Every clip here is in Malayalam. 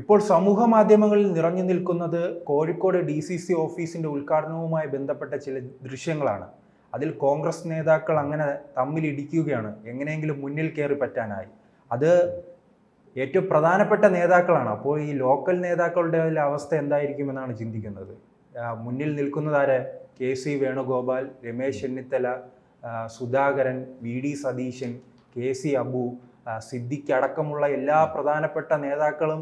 ഇപ്പോൾ സമൂഹ മാധ്യമങ്ങളിൽ നിറഞ്ഞു നിൽക്കുന്നത് കോഴിക്കോട് ഡി സി സി ഓഫീസിന്റെ ഉദ്ഘാടനവുമായി ബന്ധപ്പെട്ട ചില ദൃശ്യങ്ങളാണ്. അതിൽ കോൺഗ്രസ് നേതാക്കൾ അങ്ങനെ തമ്മിൽ ഇടിക്കുകയാണ്. എങ്ങനെയെങ്കിലും മുന്നിൽ കയറി പറ്റാനായി. അത് ഏറ്റവും പ്രധാനപ്പെട്ട നേതാക്കളാണ്. അപ്പോൾ ഈ ലോക്കൽ നേതാക്കളുടെ അവസ്ഥ എന്തായിരിക്കുമെന്നാണ് ചിന്തിക്കുന്നത്. മുന്നിൽ നിൽക്കുന്നതാരെ K C Venugopal Ramesh Chennithala Sudhakaran V D Satheesan K C Abu Siddique അടക്കമുള്ള എല്ലാ പ്രധാനപ്പെട്ട നേതാക്കളും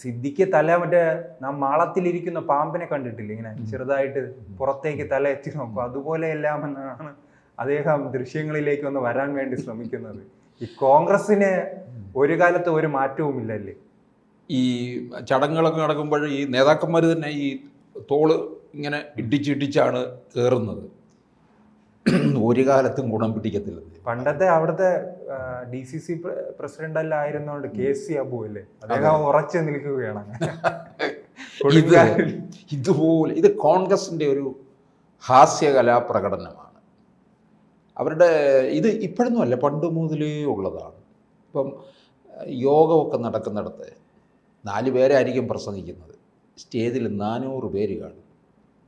സിദ്ദിഖ് തല മറ്റേ നാം മാളത്തിലിരിക്കുന്ന പാമ്പിനെ കണ്ടിട്ടില്ല? ഇങ്ങനെ ചെറുതായിട്ട് പുറത്തേക്ക് തല എത്തി നോക്കും. അതുപോലെ എല്ലാം എന്നാണ് അദ്ദേഹം ദൃശ്യങ്ങളിലേക്ക് ഒന്ന് വരാൻ വേണ്ടി ശ്രമിക്കുന്നത്. ഈ കോൺഗ്രസിന് ഒരു കാലത്ത് ഒരു മാറ്റവും ഇല്ലല്ലേ? ഈ ചടങ്ങുകളൊക്കെ നടക്കുമ്പോൾ ഈ നേതാക്കന്മാർ തന്നെ ഈ തോൾ ഇങ്ങനെ ഇടിച്ചിടിച്ചാണ് കയറുന്നത് ഒരു കാലത്തും ഗുണം പിടിക്കത്തില്ല. പണ്ടത്തെ അവിടുത്തെ ഡി സി സി പ്രസിഡന്റ് അല്ല ആയിരുന്നോണ്ട് കെ സി അബു അല്ലേ? അദ്ദേഹം ഉറച്ചു നിൽക്കുകയാണ് ഇത് ഇതുപോലെ ഇത് കോൺഗ്രസിന്റെ ഒരു ഹാസ്യകലാ പ്രകടനമാണ്. അവരുടെ ഇത് ഇപ്പോഴൊന്നും അല്ല പണ്ട് മുതലേ ഉള്ളതാണ്. ഇപ്പം യോഗമൊക്കെ നടക്കുന്നിടത്ത് നാല് പേരായിരിക്കും പ്രസംഗിക്കുന്നത്. സ്റ്റേജിൽ നാനൂറ് പേര് കാണും.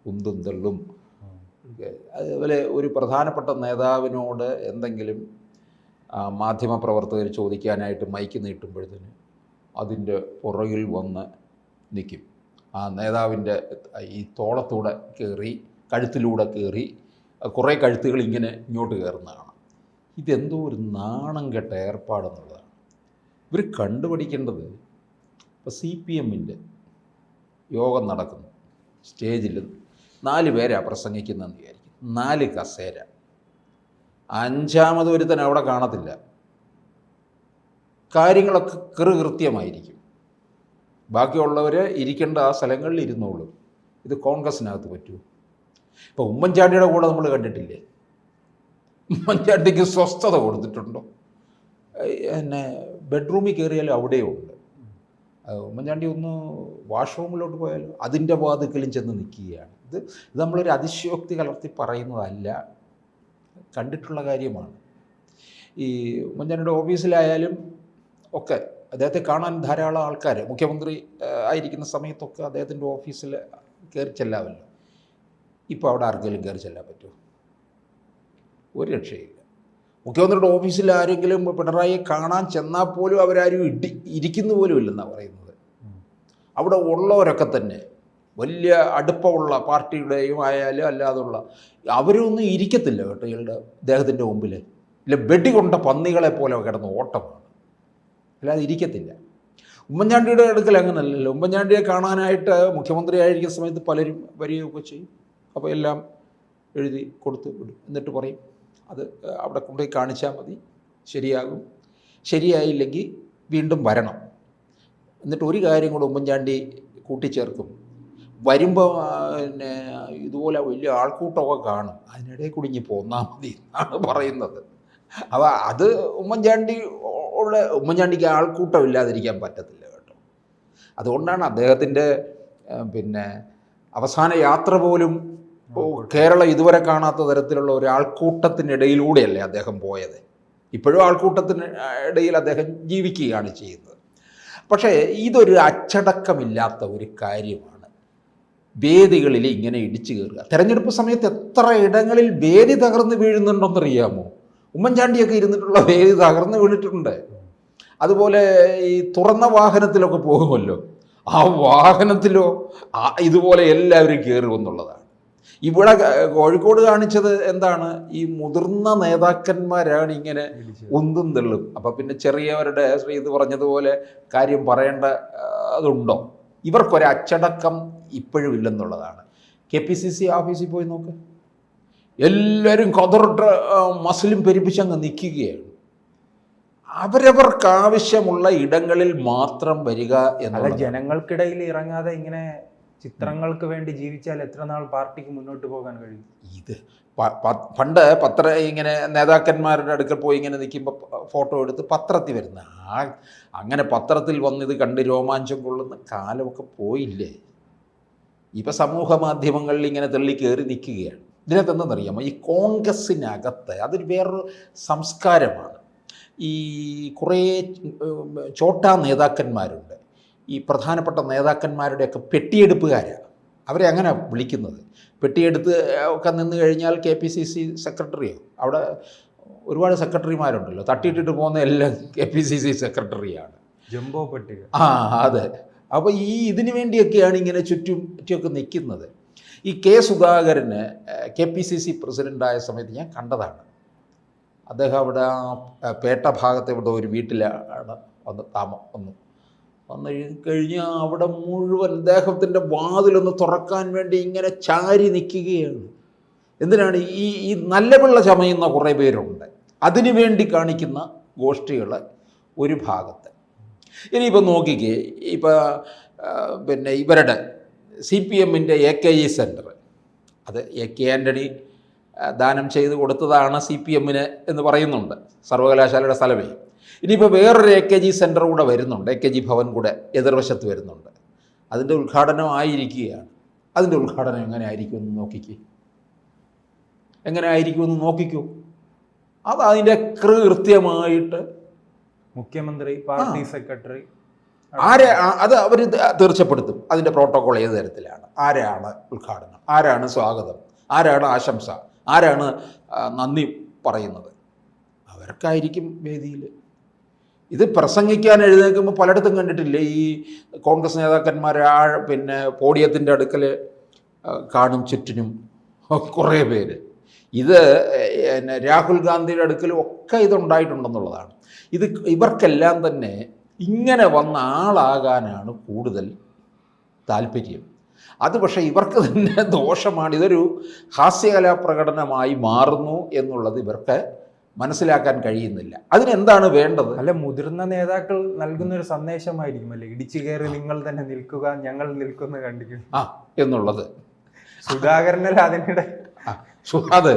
ഉന്തും തള്ളും അതുപോലെ ഒരു പ്രധാനപ്പെട്ട നേതാവിനോട് എന്തെങ്കിലും മാധ്യമപ്രവർത്തകർ ചോദിക്കാനായിട്ട് മൈക്ക് നീട്ടുമ്പോഴത്തേന് അതിന്റെ പുറകിൽ വന്ന് നിൽക്കും ആ നേതാവിന്റെ ഈ തോളത്തൂടെ കയറി കഴുത്തിലൂടെ കയറി കുറേ കഴുത്തുകൾ ഇങ്ങനെ ഇങ്ങോട്ട് കയറുന്നതാണ്. ഇതെന്തോ ഒരു നാണം കെട്ട ഏർപ്പാടെന്നുള്ളതാണ്. ഇവർ കണ്ടുപിടിക്കേണ്ടത് ഇപ്പോൾ സി പി എമ്മിന്റെ യോഗം നടക്കുന്നു. സ്റ്റേജിൽ നാല് പേരാ പ്രസംഗിക്കുന്നതെന്ന് വിചാരിക്കും. നാല് കസേര. അഞ്ചാമത് ഒരുത്തൻ അവിടെ കാണത്തില്ല. കാര്യങ്ങളൊക്കെ കൃകൃത്യമായിരിക്കും. ബാക്കിയുള്ളവർ ഇരിക്കേണ്ട ആ സ്ഥലങ്ങളിൽ ഇരുന്നോളും. ഇത് കോൺഗ്രസ്സിനകത്ത് പറ്റൂ. ഇപ്പോൾ ഉമ്മൻചാണ്ടിയുടെ കൂടെ നമ്മൾ കണ്ടിട്ടില്ലേ? ഉമ്മൻചാണ്ടിക്ക് സ്വസ്ഥത കൊടുത്തിട്ടുണ്ടോ? എന്നെ ബെഡ്റൂമിൽ കയറിയാലും അവിടെയും ഉണ്ട് അത് ഉമ്മൻചാണ്ടി ഒന്ന് വാഷ്റൂമിലോട്ട് പോയാലും അതിന്റെ വാതുക്കലും ചെന്ന് നിൽക്കുകയാണ്. ഇത് ഇത് നമ്മളൊരു അതിശയോക്തി കലർത്തി പറയുന്നതല്ല. കണ്ടിട്ടുള്ള കാര്യമാണ്. ഈ ഉമ്മൻചാണ്ടിയുടെ ഓഫീസിലായാലും ഒക്കെ അദ്ദേഹത്തെ കാണാൻ ധാരാളം ആൾക്കാർ മുഖ്യമന്ത്രി ആയിരിക്കുന്ന സമയത്തൊക്കെ അദ്ദേഹത്തിന്റെ ഓഫീസിൽ കയറി ചെല്ലാമല്ലോ. ഇപ്പോൾ അവിടെ ആർക്കെങ്കിലും കയറി ചെല്ലാൻ പറ്റുമോ? ഒരു രക്ഷയില്ല. മുഖ്യമന്ത്രിയുടെ ഓഫീസിൽ ആരെങ്കിലും പിണറായിയെ കാണാൻ ചെന്നാൽ പോലും അവരാരും ഇടി ഇരിക്കുന്ന പോലും ഇല്ലെന്നാണ് പറയുന്നത്. അവിടെ ഉള്ളവരൊക്കെ തന്നെ വലിയ അടുപ്പമുള്ള പാർട്ടിയുടെയും ആയാലും അല്ലാതുള്ള അവരൊന്നും ഇരിക്കത്തില്ല കേട്ടോ ഇയാളുടെ അദ്ദേഹത്തിന്റെ മുമ്പിൽ. ഇല്ല വെടി കൊണ്ട പന്നികളെ പോലെ കിടന്ന് ഓട്ടമാണ്. അല്ലാതെ ഇരിക്കത്തില്ല. ഉമ്മൻചാണ്ടിയുടെ അടുക്കൽ അങ്ങനല്ലല്ലോ. ഉമ്മൻചാണ്ടിയെ കാണാനായിട്ട് മുഖ്യമന്ത്രി ആയിരിക്കുന്ന സമയത്ത് പലരും വരികയൊക്കെ ചെയ്യും. അപ്പോൾ എല്ലാം എഴുതി കൊടുത്ത് വിടും. എന്നിട്ട് പറയും അത് അവിടെ കൊണ്ടുപോയി കാണിച്ചാൽ മതി. ശരിയാകും. ശരിയായില്ലെങ്കിൽ വീണ്ടും വരണം. എന്നിട്ട് ഒരു കാര്യം കൂടെ ഉമ്മൻചാണ്ടി കൂട്ടിച്ചേർക്കും. വരുമ്പോൾ പിന്നെ ഇതുപോലെ വലിയ ആൾക്കൂട്ടമൊക്കെ കാണും. അതിനിടയിൽ കുടുങ്ങി പോന്നാൽ മതി എന്നാണ് പറയുന്നത്. അപ്പോൾ അത് ഉമ്മൻചാണ്ടി ഉള്ള ഉമ്മൻചാണ്ടിക്ക് ആൾക്കൂട്ടം ഇല്ലാതിരിക്കാൻ പറ്റത്തില്ല കേട്ടോ. അതുകൊണ്ടാണ് അദ്ദേഹത്തിന്റെ പിന്നെ അവസാന യാത്ര പോലും കേരളം ഇതുവരെ കാണാത്ത തരത്തിലുള്ള ഒരു ആൾക്കൂട്ടത്തിനിടയിലൂടെയല്ലേ അദ്ദേഹം പോയത്? ഇപ്പോഴും ആൾക്കൂട്ടത്തിന് ഇടയിൽ അദ്ദേഹം ജീവിക്കുകയാണ് ചെയ്യുന്നത്. പക്ഷേ ഇതൊരു അച്ചടക്കമില്ലാത്ത ഒരു കാര്യമാണ്. വേദികളിൽ ഇങ്ങനെ ഇടിച്ചു കയറുക. തെരഞ്ഞെടുപ്പ് സമയത്ത് എത്ര ഇടങ്ങളിൽ വേദി തകർന്ന് വീഴുന്നുണ്ടെന്നറിയാമോ? ഉമ്മൻചാണ്ടിയൊക്കെ ഇരുന്നിട്ടുള്ള വേദി തകർന്ന് വീണിട്ടുണ്ട്. അതുപോലെ ഈ തുറന്ന വാഹനത്തിലൊക്കെ പോകുമല്ലോ? ആ വാഹനത്തിലോ ഇതുപോലെ എല്ലാവരും കയറുമെന്നുള്ളതാണ്. ഇവിടെ കോഴിക്കോട് കാണിച്ചത് എന്താണ്? ഈ മുതിർന്ന നേതാക്കന്മാരാണ് ഇങ്ങനെ ഉന്തും തള്ളും. അപ്പം പിന്നെ ചെറിയവരുടെ ശ്രീ ഇത് പറഞ്ഞതുപോലെ കാര്യം പറയേണ്ട അതുണ്ടോ? ഇവർക്കൊരു അച്ചടക്കം ഇപ്പോഴും ഇല്ലെന്നുള്ളതാണ്. കെ പി സി സി ഓഫീസിൽ പോയി നോക്ക്. എല്ലാവരും കതറിട്ട് മസിലും പെരുപ്പിച്ചങ്ങ് നിൽക്കുകയാണ്. അവരവർക്ക് ആവശ്യമുള്ള ഇടങ്ങളിൽ മാത്രം വരിക എന്നുള്ള ജനങ്ങൾക്കിടയിൽ ഇറങ്ങാതെ ഇങ്ങനെ ചിത്രങ്ങൾക്ക് വേണ്ടി ജീവിച്ചാൽ എത്ര നാൾ പാർട്ടിക്ക് മുന്നോട്ട് പോകാൻ കഴിയും? ഇത് പണ്ട് പത്ര ഇങ്ങനെ നേതാക്കന്മാരുടെ അടുക്കൽ പോയി ഇങ്ങനെ നിൽക്കുമ്പോൾ ഫോട്ടോ എടുത്ത് പത്രത്തിൽ വരുന്ന ആ അങ്ങനെ പത്രത്തിൽ വന്നിത് കണ്ട് രോമാഞ്ചം കൊള്ളുന്ന കാലമൊക്കെ പോയില്ലേ? ഇപ്പം സമൂഹ മാധ്യമങ്ങളിൽ ഇങ്ങനെ തള്ളി കയറി നിൽക്കുകയാണ്. ഇതിനകത്ത് എന്തെന്നറിയാമോ ഈ കോൺഗ്രസ്സിനകത്ത് അതൊരു വേറൊരു സംസ്കാരമാണ്. ഈ കുറേ ചോട്ടാ നേതാക്കന്മാരുണ്ട്. ഈ പ്രധാനപ്പെട്ട നേതാക്കന്മാരുടെയൊക്കെ പെട്ടിയെടുപ്പുകാരാണ്. അവരെ അങ്ങനെ വിളിക്കുന്നത്? പെട്ടിയെടുത്ത് ഒക്കെ നിന്ന് കഴിഞ്ഞാൽ കെ പി സി സി സെക്രട്ടറിയോ? അവിടെ ഒരുപാട് സെക്രട്ടറിമാരുണ്ടല്ലോ. തട്ടിയിട്ടിട്ട് പോകുന്ന എല്ലാം കെ പി സി സി സെക്രട്ടറിയാണ്. ജംബോ പട്ടിക. ആ അതെ. അപ്പോൾ ഈ ഇതിനു വേണ്ടിയൊക്കെയാണ് ഇങ്ങനെ ചുറ്റും ചുറ്റുമൊക്കെ നിൽക്കുന്നത്. ഈ കെ സുധാകരന് കെ പി സി സി പ്രസിഡന്റായ സമയത്ത് ഞാൻ കണ്ടതാണ്. അദ്ദേഹം അവിടെ ആ പേട്ട ഭാഗത്തെ ഇവിടെ ഒരു വീട്ടിലാണ് വന്ന് താമ വന്നു വന്നു കഴിഞ്ഞാൽ അവിടെ മുഴുവൻ അദ്ദേഹത്തിന്റെ വാതിലൊന്ന് തുറക്കാൻ വേണ്ടി ഇങ്ങനെ ചാരി നിൽക്കുകയാണ്. എന്തിനാണ് ഈ ഈ നല്ല വെള്ള ചമയുന്ന കുറേ പേരുണ്ട്. അതിനു വേണ്ടി കാണിക്കുന്ന ഗോഷ്ഠികൾ ഒരു ഭാഗത്ത്. ഇനിയിപ്പോൾ നോക്കിക്കേ ഇപ്പോൾ പിന്നെ ഇവരുടെ സി പി എമ്മിന്റെ എ കെ ഇ സെന്റർ അത് എ കെ ആന്റണി ദാനം ചെയ്ത് കൊടുത്തതാണ് സി പി എമ്മിന് എന്ന് പറയുന്നുണ്ട്. സർവകലാശാലയുടെ സ്ഥലമേ. ഇനിയിപ്പോൾ വേറൊരു എ കെ ജി സെന്റർ കൂടെ വരുന്നുണ്ട്. എ കെ ജി ഭവൻ കൂടെ എതിർവശത്ത് വരുന്നുണ്ട്. അതിന്റെ ഉദ്ഘാടനം ആയിരിക്കുകയാണ്. അതിന്റെ ഉദ്ഘാടനം എങ്ങനെ ആയിരിക്കുമെന്ന് നോക്കിക്കേ. എങ്ങനെ ആയിരിക്കുമെന്ന് നോക്കിക്കൂ. അത് അതിന്റെ കൃത്യമായിട്ട് മുഖ്യമന്ത്രി പാർട്ടി സെക്രട്ടറി ആരെ അത് അവർ തീർച്ചപ്പെടുത്തും. അതിന്റെ പ്രോട്ടോകോൾ ഏത് തരത്തിലാണ്? ആരാണ് ഉദ്ഘാടനം? ആരാണ് സ്വാഗതം? ആരാണ് ആശംസ? ആരാണ് നന്ദി പറയുന്നത്? അവർക്കായിരിക്കും വേദിയിൽ. ഇത് പ്രസംഗിക്കാൻ എഴുന്നേൽക്കുമ്പോൾ പലയിടത്തും കണ്ടിട്ടില്ലേ ഈ കോൺഗ്രസ് നേതാക്കന്മാർ ആ പിന്നെ പോഡിയത്തിന്റെ അടുക്കൽ കാണും ചുറ്റിനും കുറേ പേര്. ഇത് പിന്നെ രാഹുൽ ഗാന്ധിയുടെ അടുക്കലും ഒക്കെ ഇതുണ്ടായിട്ടുണ്ടെന്നുള്ളതാണ്. ഇത് ഇവർക്കെല്ലാം തന്നെ ഇങ്ങനെ വന്ന ആളാകാനാണ് കൂടുതൽ താല്പര്യം. അത് പക്ഷേ ഇവർക്ക് തന്നെ ദോഷമാണ്. ഇതൊരു ഹാസ്യകലാ പ്രകടനമായി മാറുന്നു എന്നുള്ളത് ഇവർക്ക് മനസ്സിലാക്കാൻ കഴിയുന്നില്ല. അതിനെന്താണ് വേണ്ടത്? അല്ല മുതിർന്ന നേതാക്കൾ നൽകുന്ന ഒരു സന്ദേശമായിരിക്കും അല്ലേ? ഇടിച്ചു കയറി നിങ്ങൾ തന്നെ നിൽക്കുക ഞങ്ങൾ നിൽക്കുന്ന കണ്ടിരിക്കും. ആ എന്നുള്ളത്. സുധാകരനല്ല അതിനിടെ. അതെ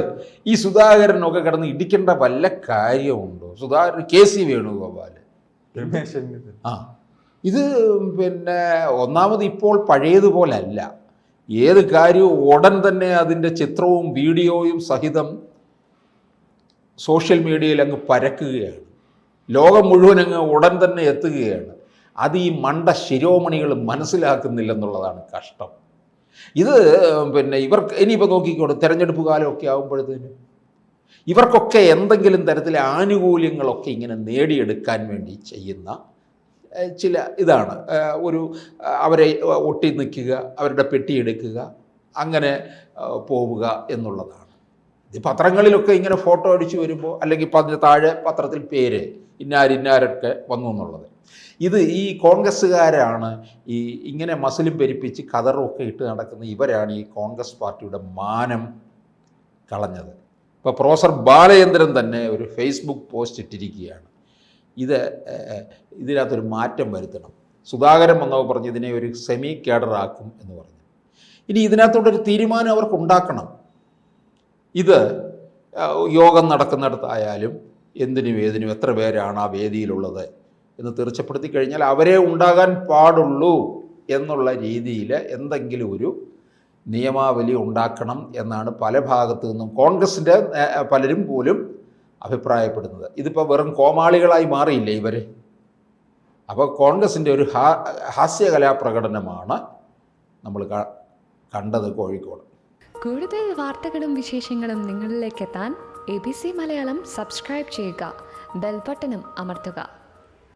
ഈ സുധാകരനൊക്കെ കിടന്ന് ഇടിക്കേണ്ട വല്ല കാര്യമുണ്ടോ? സുധാകരൻ കെ സി വേണുഗോപാൽ ആ. ഇത് പിന്നെ ഒന്നാമത് ഇപ്പോൾ പഴയതുപോലല്ല. ഏത് കാര്യവും ഉടൻ തന്നെ അതിന്റെ ചിത്രവും വീഡിയോയും സഹിതം സോഷ്യൽ മീഡിയയിൽ അങ്ങ് പരക്കുകയാണ്. ലോകം മുഴുവൻ അങ്ങ് ഉടൻ തന്നെ എത്തുകയാണ്. അത് ഈ മണ്ട ശിരോമണികൾ മനസ്സിലാക്കുന്നില്ലെന്നുള്ളതാണ് കഷ്ടം. ഇത് പിന്നെ ഇവർക്ക് ഇനിയിപ്പോൾ നോക്കിക്കോട്ടെ തിരഞ്ഞെടുപ്പ് കാലമൊക്കെ ആകുമ്പോഴത്തേനും ഇവർക്കൊക്കെ എന്തെങ്കിലും തരത്തിലെ ആനുകൂല്യങ്ങളൊക്കെ ഇങ്ങനെ നേടിയെടുക്കാൻ വേണ്ടി ചെയ്യുന്ന ചില ഇതാണ്. ഒരു അവരെ ഒട്ടി നിൽക്കുക അവരുടെ പെട്ടിയെടുക്കുക അങ്ങനെ പോവുക എന്നുള്ളതാണ്. ഇത് പത്രങ്ങളിലൊക്കെ ഇങ്ങനെ ഫോട്ടോ അടിച്ചു വരുമ്പോൾ അല്ലെങ്കിൽ അതിന് താഴെ പത്രത്തിൽ പേര് ഇന്നാരിന്നാരൊക്കെ വന്നു എന്നുള്ളത്. ഇത് ഈ കോൺഗ്രസ്സുകാരാണ് ഈ ഇങ്ങനെ മസിലും പെരിപ്പിച്ച് കതറുമൊക്കെ ഇട്ട് നടക്കുന്ന ഇവരാണ് ഈ കോൺഗ്രസ് പാർട്ടിയുടെ മാനം കളഞ്ഞത്. ഇപ്പോൾ പ്രൊഫസർ ബാലചന്ദ്രൻ തന്നെ ഒരു ഫേസ്ബുക്ക് പോസ്റ്റ് ഇട്ടിരിക്കുകയാണ്. ഇത് ഇതിനകത്തൊരു മാറ്റം വരുത്തണം. സുധാകരൻ വന്നവർ പറഞ്ഞ് ഇതിനെ ഒരു സെമി കേഡറാക്കും എന്ന് പറഞ്ഞു. ഇനി ഇതിനകത്തോട്ടൊരു തീരുമാനം അവർക്ക് ഉണ്ടാക്കണം. ഇത് യോഗം നടക്കുന്നിടത്തായാലും എന്തിനും ഏതിനും എത്ര പേരാണ് ആ വേദിയിലുള്ളത് എന്ന് തീർച്ചപ്പെടുത്തി കഴിഞ്ഞാൽ അവരെ ഉണ്ടാകാൻ പാടുള്ളൂ എന്നുള്ള രീതിയിൽ എന്തെങ്കിലും ഒരു നിയമാവലി ഉണ്ടാക്കണം എന്നാണ് പല ഭാഗത്തു നിന്നും കോൺഗ്രസിന്റെ പലരും പോലും അഭിപ്രായപ്പെടുന്നത്. ഇതിപ്പോൾ വെറും കോമാളികളായി മാറിയില്ലേ ഇവർ അപ്പോൾ കോൺഗ്രസിന്റെ ഒരു ഹാ ഹാസ്യകലാ പ്രകടനമാണ് നമ്മൾ കണ്ടത് കോഴിക്കോട്. കൂടുതൽ വാർത്തകളും വിശേഷങ്ങളും നിങ്ങളിലേക്ക് എത്താൻ A B C Malayalam subscribe ചെയ്യുക. ബെൽബട്ടനും അമർത്തുക.